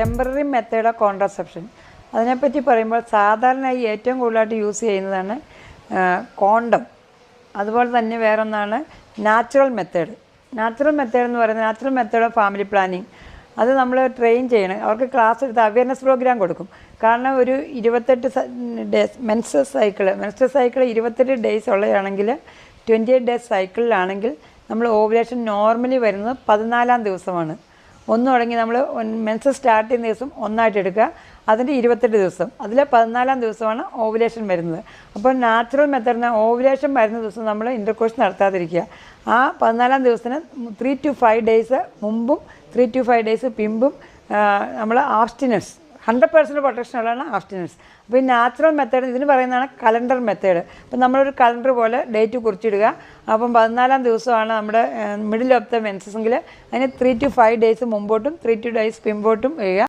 Temporary method of contraception. അതിനെപ്പറ്റി പറയുമ്പോൾ സാധാരണയായി ഏറ്റവും കൂടുതലായിട്ട് യൂസ് ചെയ്യുന്നതാണ് കോണ്ടം. അതുപോലെ തന്നെ വേറൊന്നാണ് നാച്ചുറൽ മെത്തേഡ്. നാച്ചുറൽ മെത്തേഡ് എന്ന് പറയുന്നത് natural method of family planning. അത് നമ്മൾ ട്രെയിൻ ചെയ്യണം. അവർക്ക് ക്ലാസ് എടുത്ത് അവയർനെസ് പ്രോഗ്രാം കൊടുക്കും. കാരണം ഒരു ഇരുപത്തെട്ട് days mens cycle mens cycle ഇരുപത്തെട്ട് ഡേയ്സ് ഉള്ളതാണെങ്കിൽ ട്വന്റി എയ്റ്റ് ഡേയ്സ് സൈക്കിളിലാണെങ്കിൽ നമ്മൾ ഓവുലേഷൻ നോർമലി വരുന്നത് പതിനാലാം ദിവസമാണ്. ഒന്ന് തുടങ്ങി നമ്മൾ മെൻസ് സ്റ്റാർട്ട് ചെയ്യുന്ന ദിവസം ഒന്നായിട്ട് എടുക്കുക. അതിന്റെ ഇരുപത്തെട്ട് ദിവസം. അതിൽ പതിനാലാം ദിവസമാണ് ഓവുലേഷൻ വരുന്നത്. അപ്പോൾ നാച്ചുറൽ മെത്തേഡിന് ഓവുലേഷൻ വരുന്ന ദിവസം നമ്മൾ ഇന്റർകോഴ്സ് നടത്താതിരിക്കുക. ആ പതിനാലാം ദിവസത്തിന് ത്രീ ടു ഫൈവ് ഡേയ്സ് മുമ്പും ത്രീ ടു ഫൈവ് ഡേയ്സ് പിമ്പും നമ്മൾ ആബ്സ്റ്റിനൻസ് ഹൺഡ്രഡ് പേഴ്സന്റ് പ്രൊട്ടക്ഷനുള്ളതാണ് ആബ്സ്റ്റിനൻസ് അപ്പോൾ ഈ നാച്ചുറൽ മെത്തേഡ് ഇതിന് പറയുന്നതാണ് കലണ്ടർ മെത്തേഡ്. അപ്പം നമ്മളൊരു കലണ്ടർ പോലെ ഡേറ്റ് കുറിച്ചിടുക. അപ്പം പതിനാലാം ദിവസമാണ് നമ്മുടെ മിഡിൽ ഓഫ് ദ മെൻസസ് എങ്കിൽ അതിന് ത്രീ ടു ഫൈവ് ഡേയ്സ് മുമ്പോട്ടും ത്രീ ടു ഡേയ്സ് പിമ്പോട്ടും വരിക